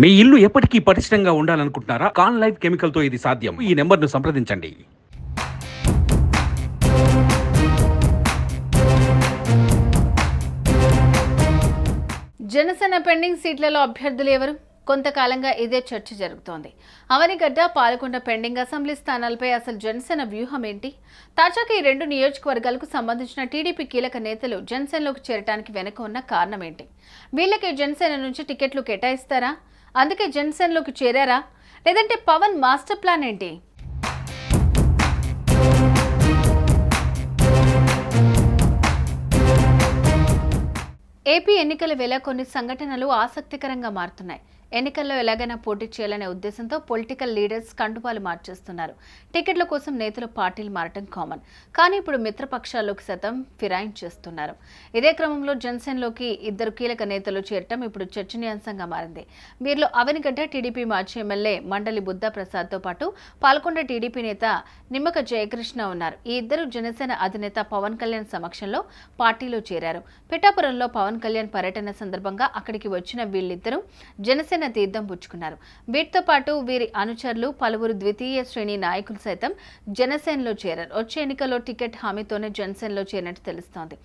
మీ ఇల్లు ఎప్పటికీ పటిష్టంగా ఉండాలనుకుంటున్నారా? కాన్ లైఫ్ కెమికల్తో ఇది సాధ్యం. ఈ నెంబర్ను సంప్రదించండి. జనసేన పెండింగ్ సీట్లలో అభ్యర్థులు ఎవరు? కొంతకాలంగా ఇదే చర్చ జరుగుతోంది. అవనిగడ్డ పాలకొండ పెండింగ్ అసెంబ్లీ స్థానాలపై అసలు జనసేన వ్యూహం ఏంటి తాజాగా ఈ రెండు నియోజకవర్గాలకు సంబంధించిన టీడీపీ కీలక నేతలు జనసేనలోకి చేరడానికి వెనుక ఉన్న కారణం ఏంటి వీళ్ళకి జనసేన నుంచి టికెట్లు కేటాయిస్తారా? అందుకే జనసేనలోకి చేరారా? లేదంటే పవన్ మాస్టర్ ప్లాన్ ఏంటి? ఏపీ ఎన్నికల వేళ కొన్ని సంఘటనలు ఆసక్తికరంగా మారుతున్నాయి. ఎన్నికల్లో ఎలాగైనా పోటీ చేయాలనే ఉద్దేశంతో పొలిటికల్ లీడర్స్ కండువాలు మార్చేస్తున్నారు. టికెట్ల కోసం నేతలు పార్టీలు మారటం కామన్. కానీ ఇప్పుడు మిత్రపక్షాల్లోకి సతం ఫిరాయించేస్తున్నారు ఇదే క్రమంలో జనసేనలోకి ఇద్దరు కీలక నేతలు చేరటం ఇప్పుడు చర్చనీయాంశంగా మారింది. వీరిలో అవనిగడ్డ టీడీపీ మాజీ ఎమ్మెల్యే మండలి బుద్ధా ప్రసాద్తో పాటు పాల్గొండ టీడీపీ నేత నిమ్మక జయకృష్ణ ఉన్నారు. ఈ ఇద్దరు జనసేన అధినేత పవన్ కళ్యాణ్ సమక్షంలో పార్టీలో చేరారు. పిఠాపురంలో పవన్ కళ్యాణ్ పర్యటన సందర్భంగా అక్కడికి వచ్చిన వీళ్ళిద్దరూ జనసేన తీర్థం పుచ్చుకున్నారు. వీటితో పాటు వీరి అనుచరులు పలువురు ద్వితీయ శ్రేణి నాయకులు సైతం జనసేనలో చేరారు. వచ్చే ఎన్నికల్లో టికెట్ హామీతోనే జనసేనలో చేరినట్టు తెలుస్తోంది.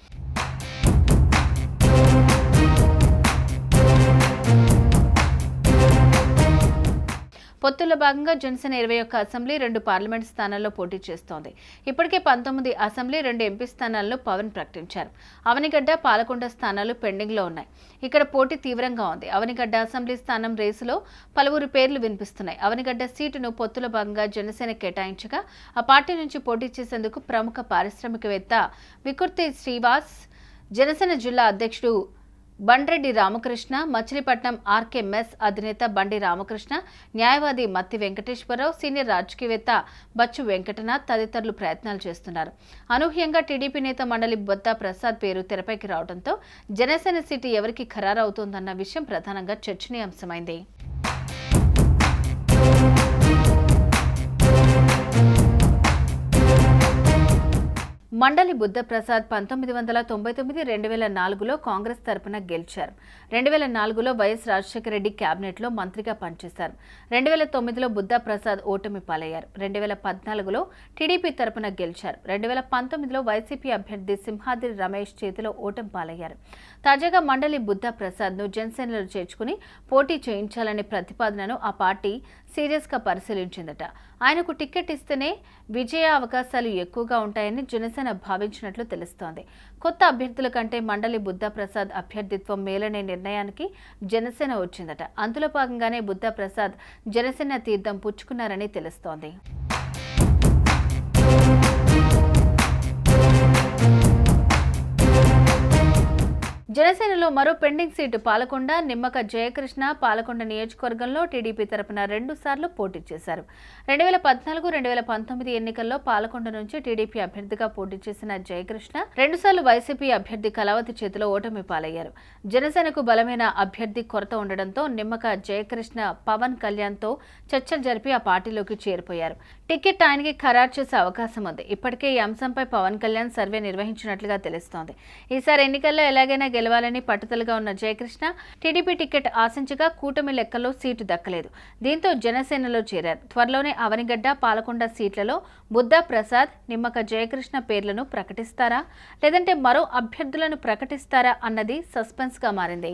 పొత్తుల్లో భాగంగా జనసేన ఇరవై ఒక్క అసెంబ్లీ రెండు పార్లమెంట్ స్థానాల్లో పోటీ చేస్తోంది. ఇప్పటికే పంతొమ్మిది అసెంబ్లీ రెండు ఎంపీ స్థానాల్లో పవన్ ప్రకటించారు. అవనిగడ్డ పాలకొండ స్థానాలు పెండింగ్లో ఉన్నాయి. ఇక్కడ పోటీ తీవ్రంగా ఉంది. అవనిగడ్డ అసెంబ్లీ స్థానం రేసులో పలువురు పేర్లు వినిపిస్తున్నాయి. అవనిగడ్డ సీటును పొత్తుల భాగంగా జనసేన కేటాయించగా ఆ పార్టీ నుంచి పోటీ చేసేందుకు ప్రముఖ పారిశ్రామికవేత్త వికుర్తి శ్రీవాస్ జనసేన జిల్లా అధ్యక్షుడు బండ్రెడ్డి రామకృష్ణ మచిలీపట్నం ఆర్కే మెస్ అధినేత బండి రామకృష్ణ న్యాయవాది మత్తి వెంకటేశ్వరరావు సీనియర్ రాజకీయవేత్త బచ్చు వెంకటనాథ్ తదితరులు ప్రయత్నాలు చేస్తున్నారు. అనూహ్యంగా టీడీపీ నేత మండలి బొత్తా ప్రసాద్ పేరు తెరపైకి రావడంతో జనసేన సీటు ఎవరికి ఖరారవుతోందన్న విషయం ప్రధానంగా చర్చనీయాంశమైంది. మండలి బుద్ధప్రసాద్ పంతొమ్మిది వందల తొంభై తొమ్మిది రెండు వేల నాలుగులో కాంగ్రెస్ తరపున గెలిచారు. రెండు వేల నాలుగులో వైఎస్ రాజశేఖర రెడ్డి క్యాబినెట్లో మంత్రిగా పనిచేశారు. రెండు వేల తొమ్మిదిలో బుద్ధప్రసాద్ ఓటమి పాలయ్యారు. రెండు వేల పద్నాలుగులో టీడీపీ తరపున గెలిచారు. రెండు వేల పంతొమ్మిదిలో వైసీపీ అభ్యర్థి సింహాద్రి రమేష్ చేతిలో ఓటమి పాలయ్యారు. తాజాగా మండలి బుద్ధప్రసాద్ను జనసేనలో చేర్చుకుని పోటీ చేయించాలనే ప్రతిపాదనను ఆ పార్టీ సీరియస్గా పరిశీలించిందట. ఆయనకు టికెట్ ఇస్తేనే విజయ అవకాశాలు ఎక్కువగా ఉంటాయని జనసేన భావించినట్లు తెలుస్తోంది. కొత్త అభ్యర్థుల కంటే మండలి బుద్ధప్రసాద్ అభ్యర్థిత్వం మేలనే నిర్ణయానికి జనసేన వచ్చిందట. అందులో భాగంగానే బుద్ధప్రసాద్ జనసేన తీర్థం పుచ్చుకున్నారని తెలుస్తోంది. మరో పెండింగ్ సీటు పాలకొండ నిమ్మక జయకృష్ణ పాలకొండ నియోజకవర్గంలో టీడీపీ తరపున రెండు సార్లు పోటీ చేశారు. రెండు వేల పద్నాలుగు రెండు వేల పంతొమ్మిది ఎన్నికల్లో పాలకొండ నుంచి టీడీపీ అభ్యర్థిగా పోటీ చేసిన జయకృష్ణ రెండుసార్లు వైసీపీ అభ్యర్థి కళావతి చేతిలో ఓటమి పాలయ్యారు. జనసేనకు బలమైన అభ్యర్థి కొరత ఉండడంతో నిమ్మక జయకృష్ణ పవన్ కళ్యాణ్తో చర్చలు జరిపి ఆ పార్టీలోకి చేరిపోయారు. టికెట్ ఆయనకి ఖరారు చేసే అవకాశం ఉంది. ఇప్పటికే ఈ అంశంపై పవన్ కళ్యాణ్ సర్వే నిర్వహించినట్లుగా తెలుస్తోంది. ఈసారి ఎన్నికల్లో ఎలాగైనా గెలవాలని పట్టుదలగా ఉన్న జయకృష్ణ టీడీపీ టికెట్ ఆశించగా కూటమి లెక్కలో సీటు దక్కలేదు. దీంతో జనసేనలో చేరారు. త్వరలోనే అవనిగడ్డ పాలకొండ సీట్లలో బుద్ధా ప్రసాద్ నిమ్మక జయకృష్ణ పేర్లను ప్రకటిస్తారా? లేదంటే మరో అభ్యర్థులను ప్రకటిస్తారా అన్నది సస్పెన్స్గా మారింది.